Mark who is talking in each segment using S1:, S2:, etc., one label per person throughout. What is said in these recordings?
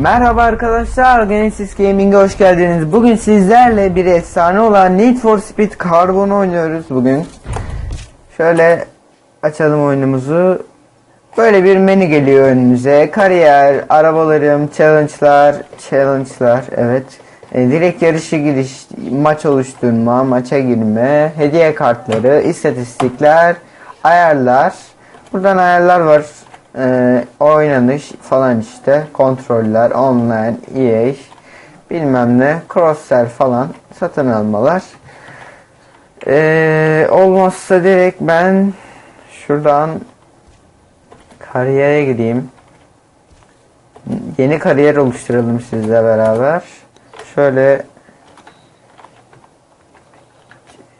S1: Merhaba arkadaşlar, Genesis Gaming'e hoş geldiniz. Bugün sizlerle bir efsane olan Need for Speed Carbon oynuyoruz bugün. Şöyle açalım oyunumuzu. Böyle bir menü geliyor önümüze. Kariyer, arabalarım, challenge'lar, challenge'lar, evet. E, direkt yarışı giriş, maç oluşturma, maça girme, hediye kartları, istatistikler, ayarlar. Buradan ayarlar var. E, oynanış falan işte. Kontroller, online, EA, bilmem ne, cross-sell falan satın almalar. E, olmazsa direkt ben şuradan kariyere gireyim. Yeni kariyer oluşturalım sizle beraber. Şöyle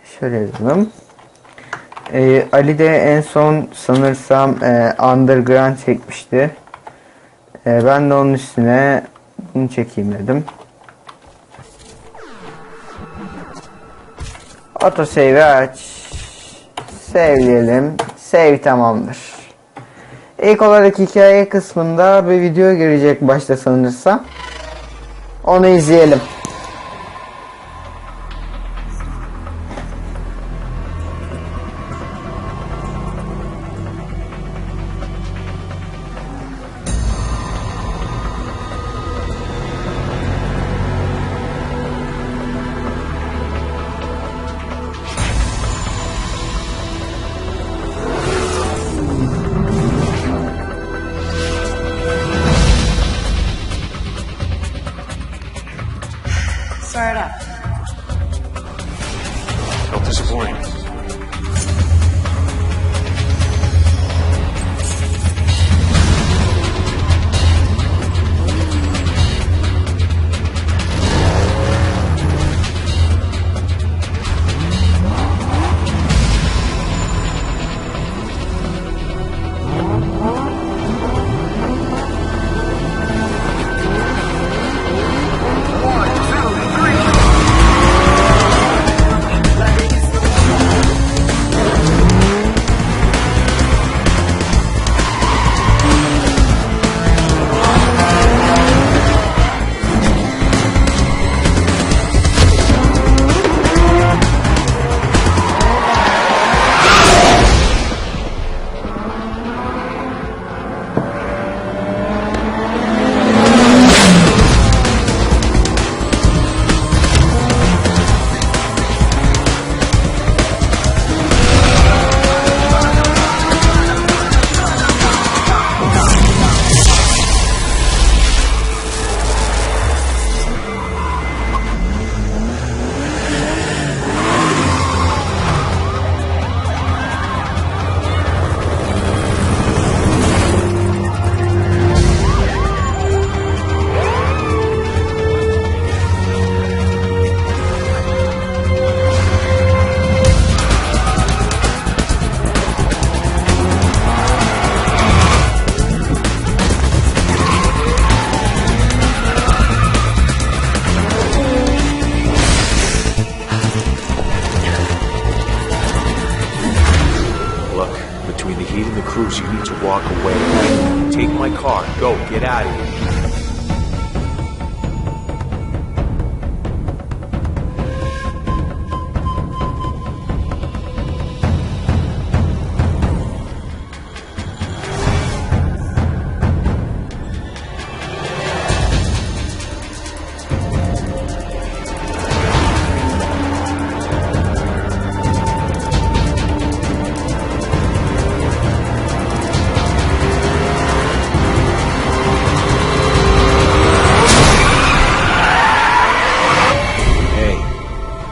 S1: şöyle yazalım. Ee, Ali de en son sanırsam e, Underground çekmişti. E, ben de onun üstüne bunu çekeyim dedim. Autosave'i aç. Save'leyelim. Save tamamdır. İlk olarak hikaye kısmında bir video girecek başta sanırsam. Onu izleyelim.
S2: Start up.
S3: Don't disappoint.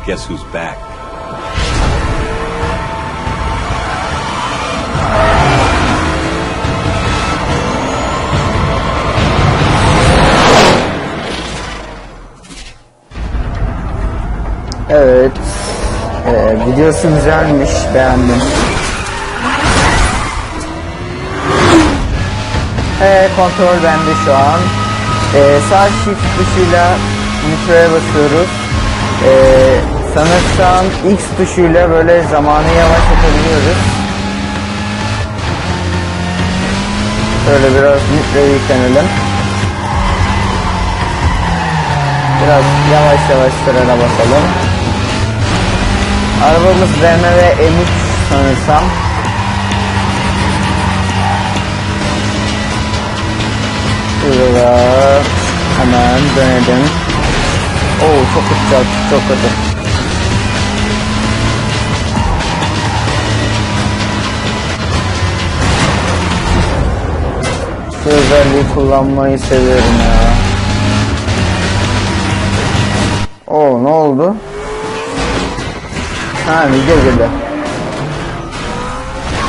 S3: Guess who's back?
S1: Evet. Ee, videosu güzelmiş. Beğendim. Ee, kontrol bende şu an. Ee, sağ shift tuşuyla nitroya basıyoruz. Ee, sanırsam X tuşuyla böyle zamanı yavaşlatabiliyoruz. Şöyle biraz nitroya yüklenelim. Biraz yavaş yavaş frene basalım. Arabamız BMW M3 sanırsam. Şurada hemen dönelim. Oo çok kötü çok kötü. Şu özelliği kullanmayı seviyorum ya. Oo ne oldu? Ha video girdi.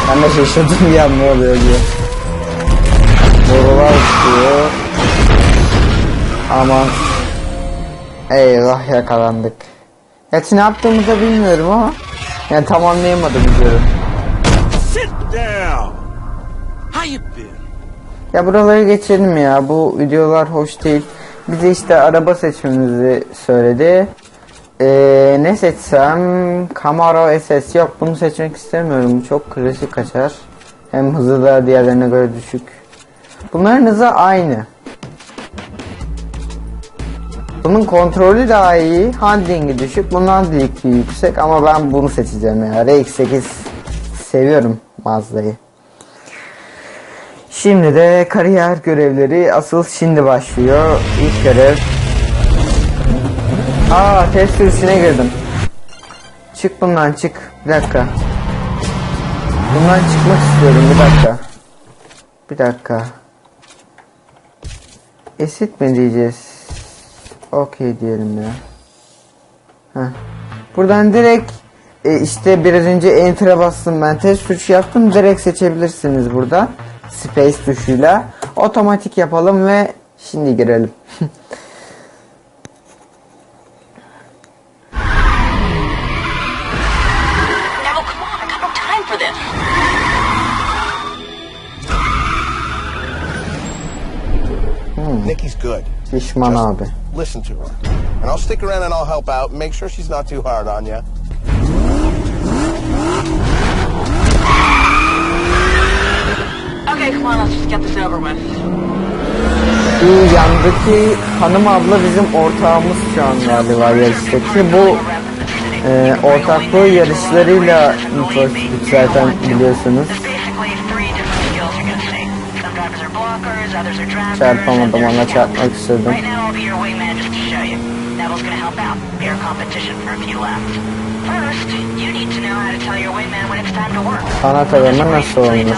S1: Ben de şaşırdım ya ne oluyor diye. Borular çıkıyor. Ama eyvah yakalandık. Gerçi ne yaptığımızı bilmiyorum ama yani tam anlayamadım diyorum.
S3: Sit down. How?
S1: Ya buraları geçelim ya. Bu videolar hoş değil. Bize işte araba seçmemizi söyledi. Ee, ne seçsem? Camaro SS. Yok bunu seçmek istemiyorum. Çok klasik kaçar. Hem hızı da diğerlerine göre düşük. Bunların hızı aynı. Bunun kontrolü daha iyi. Handling'i düşük. Bunun handling'i yüksek ama ben bunu seçeceğim ya. RX-8 seviyorum Mazda'yı. Şimdi de kariyer görevleri asıl şimdi başlıyor. İlk görev. Aa test sürüşüne girdim. Çık bundan çık. Bir dakika. Bundan çıkmak istiyorum bir dakika. Bir dakika. Esit mi diyeceğiz? Okey diyelim ya. Heh. Buradan direkt e, işte biraz önce enter'a bastım ben test sürüşü yaptım direkt seçebilirsiniz burada space tuşuyla otomatik yapalım ve şimdi girelim
S2: Now, come on, I got no time for this.
S4: Nikki's good.
S1: pişman abi
S4: Listen to her. And I'll stick around and I'll help out. Make sure she's not too hard on you.
S2: Get this over with.
S1: bu yandaki hanım abla bizim ortağımız şu an galiba yarıştaki bu e, ortaklığı yarışlarıyla Need zaten biliyorsunuz çarpamadım ona çarpmak istedim.
S2: Neville's gonna help out. Be our competition for a few laps. First, you need to know how to tell your wingman when it's time to work.
S1: sanat adamı nasıl olmuş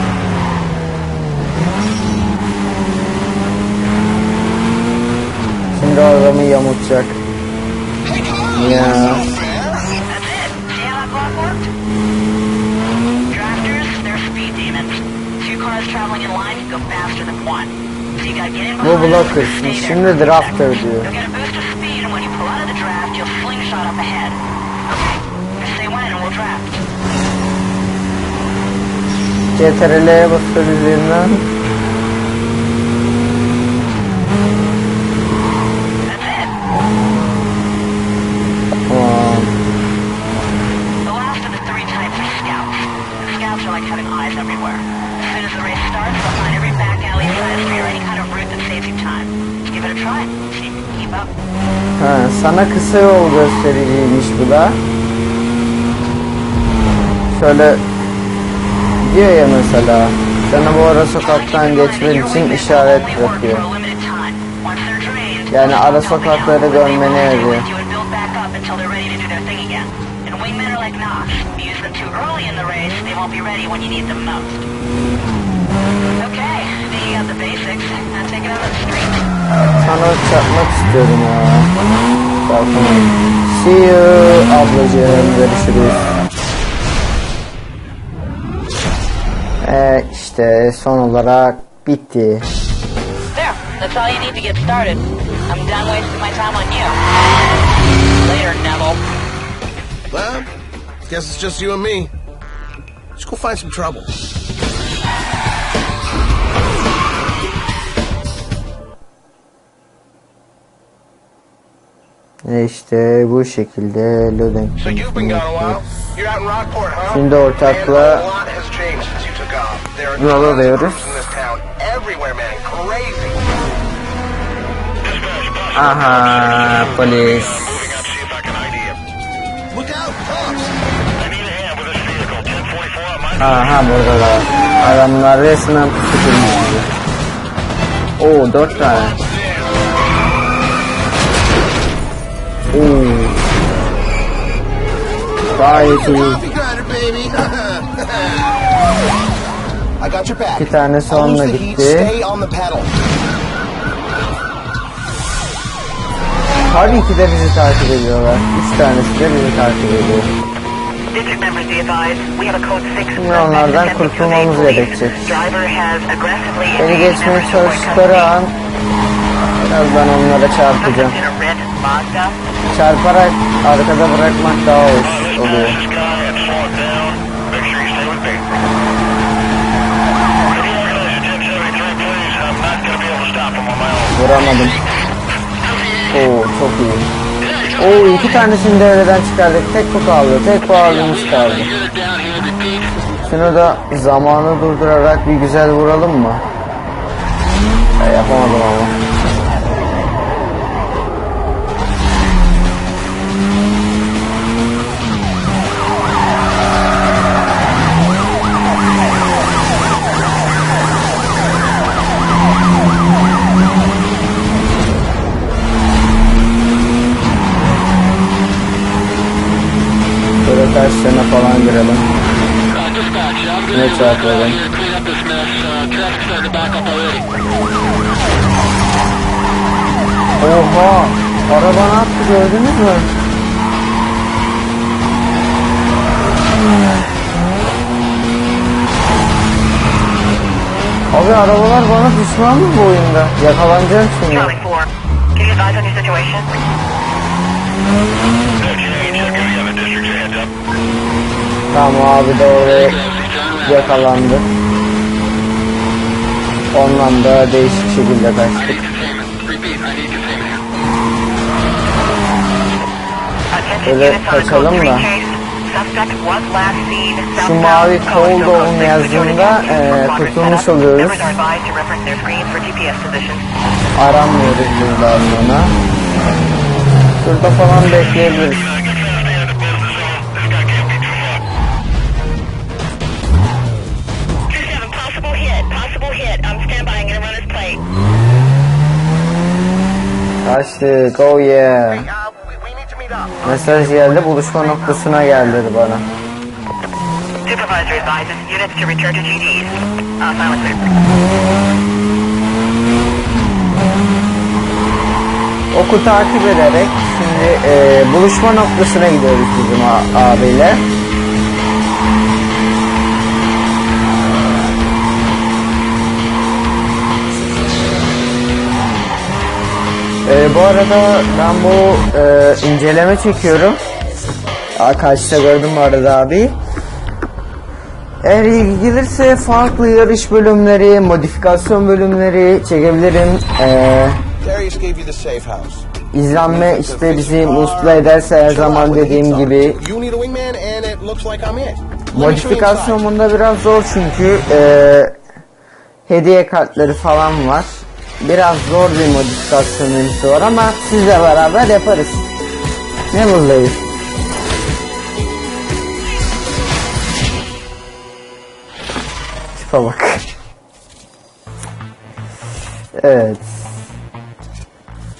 S1: şimdi o adamı yamutacak ya. Bu
S2: stay there
S1: Şimdi drafter diyor.
S2: You'll get a
S1: Ha, sana kısa yol göstericiymiş bu da. Şöyle diyor ya mesela sana bu ara sokaktan geçmen için işaret bırakıyor. Yani ara sokakları görmeni yazıyor. Sana çarpmak istiyorum ya. Çarpamadım. See you ablacığım. Görüşürüz. Ee, işte son olarak bitti.
S2: There, That's all you need to get started. I'm done wasting my time on you. Later, Neville.
S4: Well, guess it's just you and me. Let's go find some trouble.
S1: İşte bu şekilde loading.
S4: So you've been gone a while. You're out in Rockport, huh?
S1: Şimdi ortakla- Yol alıyoruz. Aha polis. Aha burada da. Adamlar resmen pusu kurmuş. Oo dört tane. Tanesi
S4: I'll lose
S1: onunla
S4: the heat.
S1: gitti.
S4: Stay on the pedal.
S1: Tabii ki de bizi takip ediyorlar. Üç tanesi de bizi takip ediyor.
S2: District members be advised, we have a code 6
S1: Şimdi onlardan kurtulmamız gerekecek.
S2: Driver has aggressively
S1: Beni geçmeye çalıştıkları an birazdan onlara çarpacağım. Çarparak arkada bırakmak daha hoş oluyor. Vuramadım. Oo çok iyi. Oo iki tanesini devreden çıkardık. Tek bu kaldı. Tek bu ağırlığımız kaldı. Şunu da zamanı durdurarak bir güzel vuralım mı? Ya, yapamadım ama. Böyle taşlarına falan girelim. Ne çarpalım? Oha! Araba ne yaptı gördünüz mü? Abi arabalar bana düşman mı bu oyunda? Yakalanacağım şimdi.
S2: Charlie 4, can you advise on your situation?
S1: Tamam abi oraya yakalandı. Ondan da değişik şekilde kaçtık. Böyle kaçalım
S2: code 3
S1: da. Şu mavi Oven
S2: 06,
S1: yazdığında e, kurtulmuş oluyoruz. Aranmıyoruz buradan sonra. Şurada falan bekleyebiliriz. Kaçtık. Oh yeah. Mesaj geldi. Buluşma noktasına gel dedi bana.
S2: Uh.
S1: Oku takip ederek şimdi e, buluşma noktasına gidiyoruz bizim abiyle. E, bu arada ben bu e, inceleme çekiyorum. Aa, karşıda gördüm bu arada abi. Eğer ilgi gelirse farklı yarış bölümleri, modifikasyon bölümleri çekebilirim.
S4: House.
S1: İzlenme işte bizi mutlu ederse her zaman dediğim gibi modifikasyon bunda biraz zor çünkü eee, hediye kartları falan var. Biraz zor bir modifikasyon menüsü var ama sizle beraber yaparız. Ne buradayız? Tipe bak. Evet.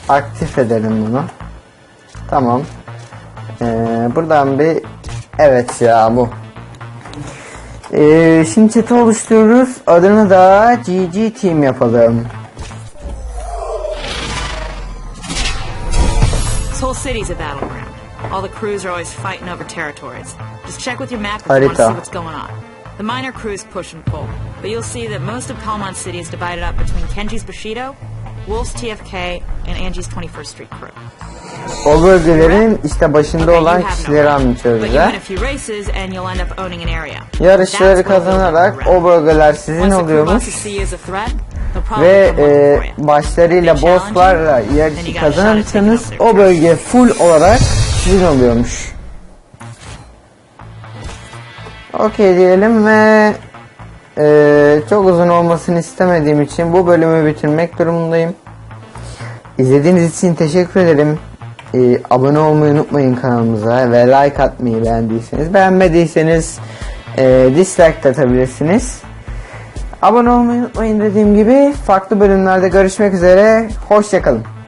S1: Aktif edelim bunu. Tamam. Ee, buradan bir evet ya bu. Ee, şimdi chat'i oluşturuyoruz. Adını da GG Team yapalım.
S5: Whole city's a battleground. All the crews are always fighting over territories. Just check with your map if you want to see what's going on. The minor crews push and pull, but you'll see that most of Palmont City is divided up between Kenji's Bushido Wolf's TFK, and Angie's 21st Street crew.
S1: O bölgelerin işte başında olan kişileri anlatıyoruz ha.
S5: win a few races and you'll end up owning an area.
S1: Yarışları
S5: That's what they'll
S1: kazanarak o bölgeler sizin
S5: Once the crew bosses
S1: oluyormuş. Ve e, başlarıyla bosslarla yarışı kazanırsanız o bölge full olarak sizin oluyormuş. Okey diyelim ve e, çok uzun olmasını istemediğim için bu bölümü bitirmek durumundayım. İzlediğiniz için teşekkür ederim. E, abone olmayı unutmayın kanalımıza ve like atmayı beğendiyseniz. Beğenmediyseniz e, dislike de atabilirsiniz. Abone olmayı unutmayın dediğim gibi farklı bölümlerde görüşmek üzere. Hoşçakalın.